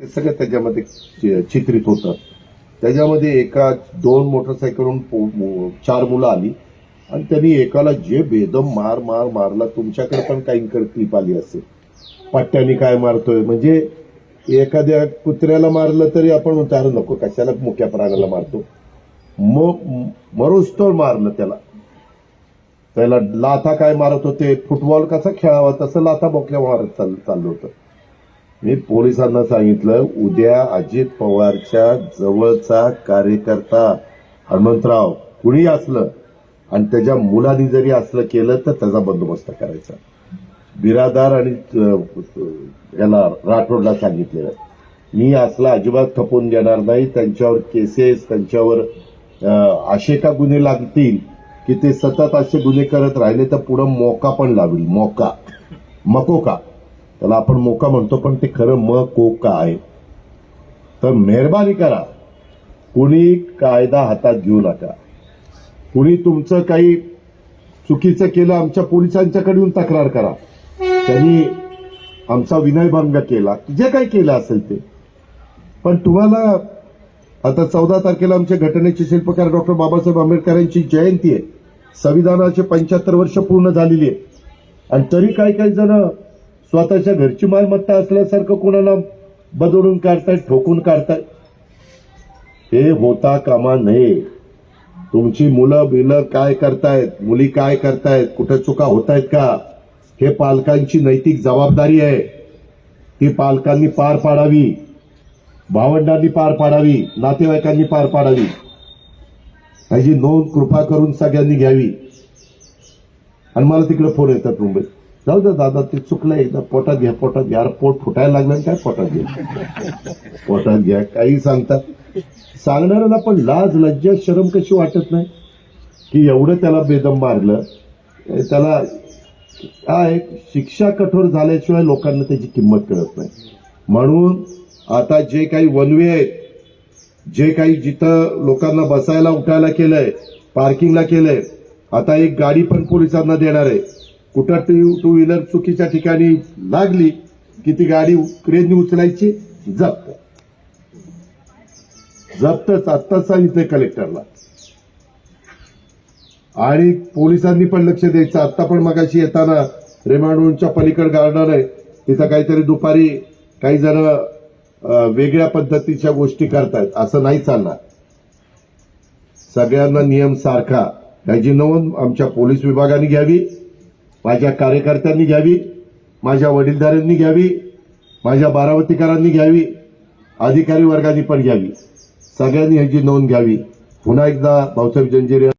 ते सगळं त्याच्यामध्ये चित्रित होतं त्याच्यामध्ये एका दोन मोटरसायकलवरून चार मुलं आली. आणि त्यांनी एकाला जे बेदम मार मार मारला तुमच्याकडे पण काही क्लिप आली असेल. पट्ट्याने काय मारतोय? म्हणजे एखाद्या कुत्र्याला मारलं तरी आपण म्हणतो नको कशाला मुक्या प्राण्याला मारतो? मग मरोज मारलं त्याला. त्याला लाथा काय मारत होते? फुटबॉल कसा खेळावा? तसं लाथा बोक्या मारत चाललं होतं. मी पोलिसांना सांगितलं उद्या अजित पवारच्या जवळचा कार्यकर्ता हनुमंतराव कुणी असलं आणि त्याच्या मुलांनी जरी असलं केलं तर त्याचा बंदोबस्त करायचा. बिरादार आणि याला राठोडला सांगितलेलं. मी असला अजिबात थपून देणार नाही त्यांच्यावर केसेस त्यांच्यावर असे का गुन्हे लागतील की ते सतत असे गुन्हे करत राहिले तर पुढं मोका पण लावेल. मोका. मकोका त्याला आपण मोका म्हणतो पण ते खरं म को का आहे. तर मेहरबानी करा. कुणी कायदा हातात घेऊ नका. कुणी तुमचं काही चुकीचं केलं आमच्या पोलिसांच्याकडून तक्रार करा. त्यांनी आमचा विनयभंग केला. जे काही केलं असेल ते. पण तुम्हाला आता चौदा तारखेला आमच्या घटनेचे शिल्पकार डॉक्टर बाबासाहेब आंबेडकरांची जयंती आहे. संविधानाचे पंच्याहत्तर वर्ष पूर्ण झालेली आहे. आणि तरी काही काही जण स्वतःच्या घरची मालमत्ता असल्यासारखं कोणाला बदलून काढतायत ठोकून काढतायत हे होता कामा नये. तुमची मुलं बिलं काय करतायत? मुली काय करतायत? कुठे चुका होत आहेत का? हे पालकांची नैतिक जबाबदारी आहे. ती पालकांनी पार पाडावी. भावंडांनी पार पाडावी. नातेवाईकांनी पार पाडावी. ह्याची नोंद कृपा करून सगळ्यांनी घ्यावी. आणि मला तिकडे फोन येतात मुंबईत. जाऊ द्या दादा ते चुकलं एकदा पोटात घ्या पोटात घ्या. पोट फुटायला लागलं काय पोटात घ्या? पोटात घ्या काही सांगतात. सांगणाऱ्याला पण लाज लज्जा शरम कशी वाटत नाही? की एवढं त्याला बेदम मारलं. त्याला काय शिक्षा कठोर झाल्याशिवाय लोकांना त्याची किंमत कळत नाही. म्हणून आता जे काही वनवे आहेत जे काही जिथं लोकांना बसायला उठायला केलंय पार्किंगला केलंय आता एक गाडी पण पोलिसांना देणार आहे. कुठं टू टू व्हीलर चुकीच्या ठिकाणी लागली की ती गाडी क्रेजने उचलायची? जप्त. जप्तच आत्ताच इथे कलेक्टरला आणि पोलिसांनी पण लक्ष द्यायचं. आता पण मगाशी येताना रेमांडोनच्या पलीकड गार्डन आहे. तिथं काहीतरी दुपारी काही जण वेगळ्या पद्धतीच्या गोष्टी करतायत. असं नाही चालणार. सगळ्यांना नियम सारखा. याची नोंद आमच्या पोलीस विभागाने घ्यावी. माझ्या कार्यकर्त्यांनी घ्यावी माझ्या वडीलधाऱ्यांनी घ्यावी माझ्या बारावतीकरांनी घ्यावी अधिकारी वर्गाने पण घ्यावी. सगळ्यांनी ह्याची नोंद घ्यावी. पुन्हा एकदा भाऊसाहेब जंजिरे